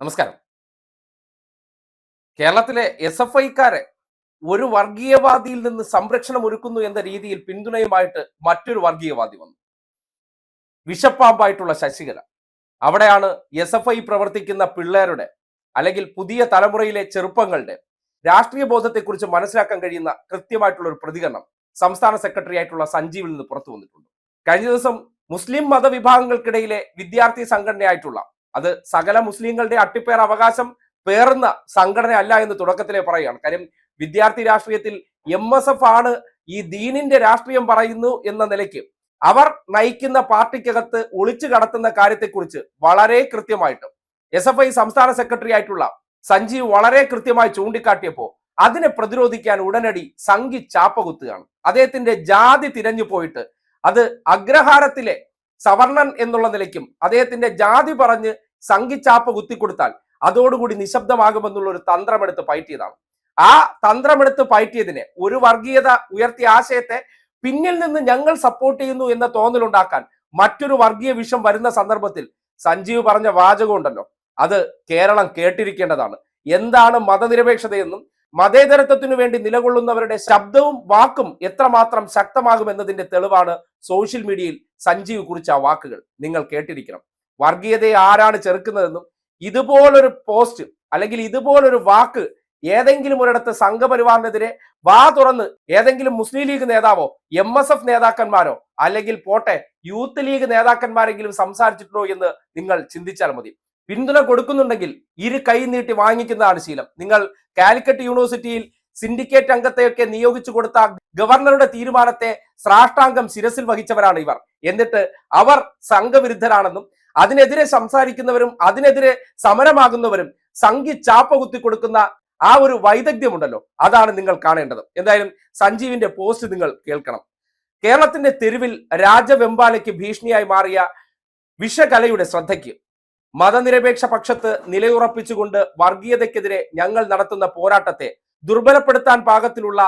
നമസ്കാരം. കേരളത്തിലെ S F ഐക്കാരെ ഒരു വർഗീയവാദിയിൽ നിന്ന് സംരക്ഷണം ഒരുക്കുന്നു എന്ന രീതിയിൽ പിന്തുണയുമായിട്ട് മറ്റൊരു വർഗീയവാദി വന്നു. വിഷപ്പാമ്പായിട്ടുള്ള ശശികല. അവിടെയാണ് എസ് എഫ് ഐ പ്രവർത്തിക്കുന്ന പിള്ളേരുടെ അല്ലെങ്കിൽ പുതിയ തലമുറയിലെ ചെറുപ്പങ്ങളുടെ രാഷ്ട്രീയ ബോധത്തെക്കുറിച്ച് മനസ്സിലാക്കാൻ കഴിയുന്ന കൃത്യമായിട്ടുള്ള ഒരു പ്രതികരണം സംസ്ഥാന സെക്രട്ടറി ആയിട്ടുള്ള സഞ്ജീവിൽ നിന്ന് പുറത്തു വന്നിട്ടുണ്ട്. കഴിഞ്ഞ ദിവസം മുസ്ലിം മതവിഭാഗങ്ങൾക്കിടയിലെ വിദ്യാർത്ഥി സംഘടനയായിട്ടുള്ള അത് സകല മുസ്ലിങ്ങളുടെ അട്ടിപ്പേർ അവകാശം പേർന്ന സംഘടന അല്ല എന്ന് തുടക്കത്തിലെ പറയുകയാണ്. കാര്യം വിദ്യാർത്ഥി രാഷ്ട്രീയത്തിൽ എം എസ് എഫ് ആണ് ഈ ദീനിന്റെ രാഷ്ട്രീയം പറയുന്നു എന്ന നിലയ്ക്ക് അവർ നയിക്കുന്ന പാർട്ടിക്കകത്ത് ഒളിച്ചു കടത്തുന്ന കാര്യത്തെക്കുറിച്ച് വളരെ കൃത്യമായിട്ട് എസ് എഫ് ഐ സംസ്ഥാന സെക്രട്ടറി ആയിട്ടുള്ള സഞ്ജീവ് വളരെ കൃത്യമായി ചൂണ്ടിക്കാട്ടിയപ്പോൾ അതിനെ പ്രതിരോധിക്കാൻ ഉടനടി സംഘി ചാപ്പ കുത്തുകയാണ് അദ്ദേഹത്തിന്റെ ജാതി തിരഞ്ഞു പോയിട്ട് അത് അഗ്രഹാരത്തിലെ സവർണൻ എന്നുള്ള നിലയ്ക്കും അദ്ദേഹത്തിന്റെ ജാതി പറഞ്ഞ് സംഘിച്ചാപ്പ കുത്തിക്കൊടുത്താൽ അതോടുകൂടി നിശബ്ദമാകുമെന്നുള്ള ഒരു തന്ത്രമെടുത്ത് പയറ്റിയതാണ്. ആ തന്ത്രമെടുത്ത് പയറ്റിയതിനെ ഒരു വർഗീയത ഉയർത്തിയ ആശയത്തെ പിന്നിൽ നിന്ന് ഞങ്ങൾ സപ്പോർട്ട് ചെയ്യുന്നു എന്ന തോന്നലുണ്ടാക്കാൻ മറ്റൊരു വർഗീയ വിഷം വരുന്ന സന്ദർഭത്തിൽ സഞ്ജീവ് പറഞ്ഞ വാചകം ഉണ്ടല്ലോ. അത് കേരളം കേട്ടിരിക്കേണ്ടതാണ്. എന്താണ് മതനിരപേക്ഷതയെന്നും മതേതരത്വത്തിനു വേണ്ടി നിലകൊള്ളുന്നവരുടെ ശബ്ദവും വാക്കും എത്രമാത്രം ശക്തമാകുമെന്നതിന്റെ തെളിവാണ് സോഷ്യൽ മീഡിയയിൽ സഞ്ജീവ് കുറിച്ച വാക്കുകൾ. നിങ്ങൾ കേട്ടിരിക്കണം. വർഗീയതയെ ആരാണ് ചെറുക്കുന്നതെന്നും ഇതുപോലൊരു പോസ്റ്റ് അല്ലെങ്കിൽ ഇതുപോലൊരു വാക്ക് ഏതെങ്കിലും ഒരിടത്ത് സംഘപരിവാറിനെതിരെ വാ തുറന്ന് ഏതെങ്കിലും മുസ്ലിം ലീഗ് നേതാവോ എം എസ് എഫ് നേതാക്കന്മാരോ അല്ലെങ്കിൽ പോട്ടെ യൂത്ത് ലീഗ് നേതാക്കന്മാരെങ്കിലും സംസാരിച്ചിട്ടുണ്ടോ എന്ന് നിങ്ങൾ ചിന്തിച്ചാൽ മതി. പിന്തുണ കൊടുക്കുന്നുണ്ടെങ്കിൽ ഇരു കൈ നീട്ടി വാങ്ങിക്കുന്നതാണ് ശീലം. നിങ്ങൾ കാലിക്കറ്റ് യൂണിവേഴ്സിറ്റിയിൽ സിൻഡിക്കേറ്റ് അംഗത്തെയൊക്കെ നിയോഗിച്ചു കൊടുത്ത ഗവർണറുടെ തീരുമാനത്തെ സ്രാഷ്ടാംഗം ശിരസിൽ വഹിച്ചവരാണ് ഇവർ. എന്നിട്ട് അവർ സംഘവിരുദ്ധരാണെന്നും അതിനെതിരെ സംസാരിക്കുന്നവരും അതിനെതിരെ സമരമാകുന്നവരും സംഘി ചാപ്പ കുത്തി കൊടുക്കുന്ന ആ ഒരു വൈദഗ്ധ്യമുണ്ടല്ലോ. അതാണ് നിങ്ങൾ കാണേണ്ടത്. എന്തായാലും സഞ്ജീവിന്റെ പോസ്റ്റ് നിങ്ങൾ കേൾക്കണം. കേരളത്തിന്റെ തെരുവിൽ രാജവെമ്പാലയ്ക്ക് ഭീഷണിയായി മാറിയ വിഷകലയുടെ ശ്രദ്ധയ്ക്ക് മതനിരപേക്ഷ പക്ഷത്ത് നിലയുറപ്പിച്ചുകൊണ്ട് വർഗീയതയ്ക്കെതിരെ ഞങ്ങൾ നടത്തുന്ന പോരാട്ടത്തെ ദുർബലപ്പെടുത്താൻ പാകത്തിലുള്ള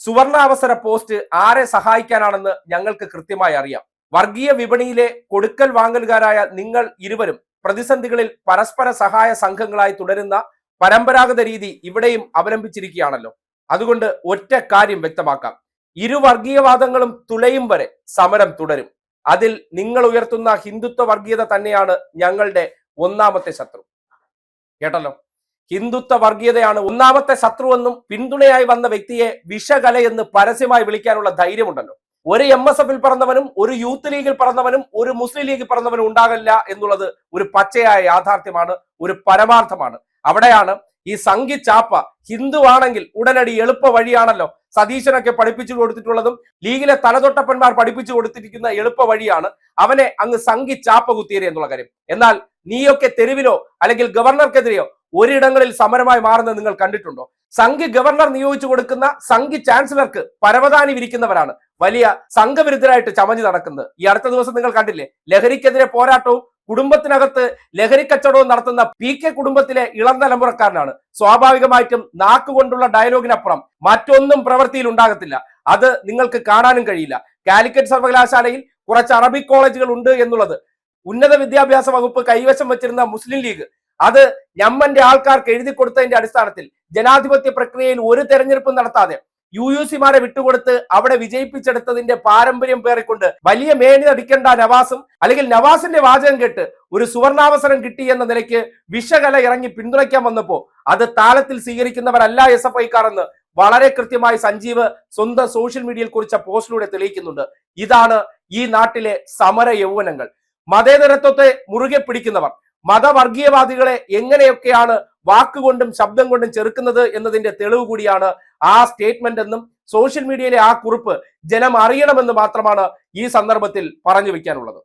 സുവർണാവസര പോസ്റ്റ് ആരെ സഹായിക്കാനാണെന്ന് ഞങ്ങൾക്ക് കൃത്യമായി അറിയാം. വർഗീയ വിപണിയിലെ കൊടുക്കൽ വാങ്ങലുകാരായ നിങ്ങൾ ഇരുവരും പ്രതിസന്ധികളിൽ പരസ്പര സഹായ സംഘങ്ങളായി തുടരുന്ന പരമ്പരാഗത രീതി ഇവിടെയും അവലംബിച്ചിരിക്കുകയാണല്ലോ. അതുകൊണ്ട് ഒറ്റ കാര്യം വ്യക്തമാക്കാം. ഇരു വർഗീയവാദങ്ങളും തുളയും വരെ സമരം തുടരും. അതിൽ നിങ്ങൾ ഉയർത്തുന്ന ഹിന്ദുത്വ വർഗീയത തന്നെയാണ് ഞങ്ങളുടെ ഒന്നാമത്തെ ശത്രു. കേട്ടല്ലോ? ഹിന്ദുത്വ വർഗീയതയാണ് ഒന്നാമത്തെ ശത്രുവെന്നും പിന്തുണയായി വന്ന വ്യക്തിയെ വിഷകലയെന്ന് പരസ്യമായി വിളിക്കാനുള്ള ധൈര്യമുണ്ടല്ലോ. ഒരു എം എസ് എഫിൽ പറഞ്ഞവനും ഒരു യൂത്ത് ലീഗിൽ പറഞ്ഞവനും ഒരു മുസ്ലിം ലീഗിൽ പറഞ്ഞവനും ഉണ്ടാകില്ല എന്നുള്ളത് ഒരു പച്ചയായ യാഥാർത്ഥ്യമാണ് ഒരു പരമാർത്ഥമാണ്. അവിടെയാണ് ഈ സംഘി ചാപ്പ ഹിന്ദുവാണെങ്കിൽ ഉടനടി എളുപ്പ വഴിയാണല്ലോ സതീശനൊക്കെ പഠിപ്പിച്ചു കൊടുത്തിട്ടുള്ളതും ലീഗിലെ തലതൊട്ടപ്പന്മാർ പഠിപ്പിച്ചു കൊടുത്തിരിക്കുന്ന എളുപ്പ വഴിയാണ് അവനെ അങ്ങ് സംഘി ചാപ്പ കുത്തിയത് എന്നുള്ള കാര്യം. എന്നാൽ നീയൊക്കെ തെരുവിലോ അല്ലെങ്കിൽ ഗവർണർക്കെതിരെയോ ഒരിടങ്ങളിൽ സമരമായി മാറുന്നത് നിങ്ങൾ കണ്ടിട്ടുണ്ടോ? സംഘി ഗവർണർ നിയോഗിച്ചു കൊടുക്കുന്ന സംഘി ചാൻസലർക്ക് പരവതാനി വിരിക്കുന്നവരാണ് വലിയ സംഘവിരുദ്ധരായിട്ട് ചമഞ്ഞു നടക്കുന്നത്. ഈ അടുത്ത ദിവസം നിങ്ങൾ കണ്ടില്ലേ? ലഹരിക്കെതിരെ പോരാട്ടവും കുടുംബത്തിനകത്ത് ലഹരി കച്ചവടവും നടത്തുന്ന പി കെ കുടുംബത്തിലെ ഇളം തലമുറക്കാരനാണ്. സ്വാഭാവികമായിട്ടും നാക്കുകൊണ്ടുള്ള ഡയലോഗിനപ്പുറം മറ്റൊന്നും പ്രവൃത്തിയിൽ ഉണ്ടാകത്തില്ല. അത് നിങ്ങൾക്ക് കാണാനും കഴിയില്ല. കാലിക്കറ്റ് സർവകലാശാലയിൽ കുറച്ച് അറബിക് കോളേജുകൾ ഉണ്ട് എന്നുള്ളത്. ഉന്നത വിദ്യാഭ്യാസ വകുപ്പ് കൈവശം വെച്ചിരുന്ന മുസ്ലിം ലീഗ് അത് ഞമ്മന്റെ ആൾക്കാർക്ക് എഴുതി കൊടുത്തതിന്റെ അടിസ്ഥാനത്തിൽ ജനാധിപത്യ പ്രക്രിയയിൽ ഒരു തെരഞ്ഞെടുപ്പും നടത്താതെ യു യു സിമാരെ വിട്ടുകൊടുത്ത് അവിടെ വിജയിപ്പിച്ചെടുത്തതിന്റെ പാരമ്പര്യം പേറിക്കൊണ്ട് വലിയ മേനി അടിക്കേണ്ട നവാസും അല്ലെങ്കിൽ നവാസിന്റെ വാചകം കേട്ട് ഒരു സുവർണാവസരം കിട്ടി എന്ന നിലയ്ക്ക് വിഷകല ഇറങ്ങി പിന്തുണയ്ക്കാൻ വന്നപ്പോ അത് താളത്തിൽ സ്വീകരിക്കുന്നവരല്ല എസ് എഫ് ഐക്കാർ എന്ന് വളരെ കൃത്യമായി സഞ്ജീവ് സ്വന്തം സോഷ്യൽ മീഡിയയിൽ കുറിച്ച പോസ്റ്റിലൂടെ തെളിയിക്കുന്നുണ്ട്. ഇതാണ് ഈ നാട്ടിലെ സമര യൗവനങ്ങൾ. മതേതരത്വത്തെ മുറുകെ പിടിക്കുന്നവർ. മതവർഗീയവാദികളെ എങ്ങനെയൊക്കെയാണ് വാക്കുകൊണ്ടും ശബ്ദം കൊണ്ടും ചെറുക്കുന്നത് എന്നതിന്റെ തെളിവ് കൂടിയാണ് ആ സ്റ്റേറ്റ്മെന്റ് എന്നും സോഷ്യൽ മീഡിയയിലെ ആ കുറിപ്പ് ജനം അറിയണമെന്ന് മാത്രമാണ് ഈ സന്ദർഭത്തിൽ പറഞ്ഞു വെക്കാനുള്ളത്.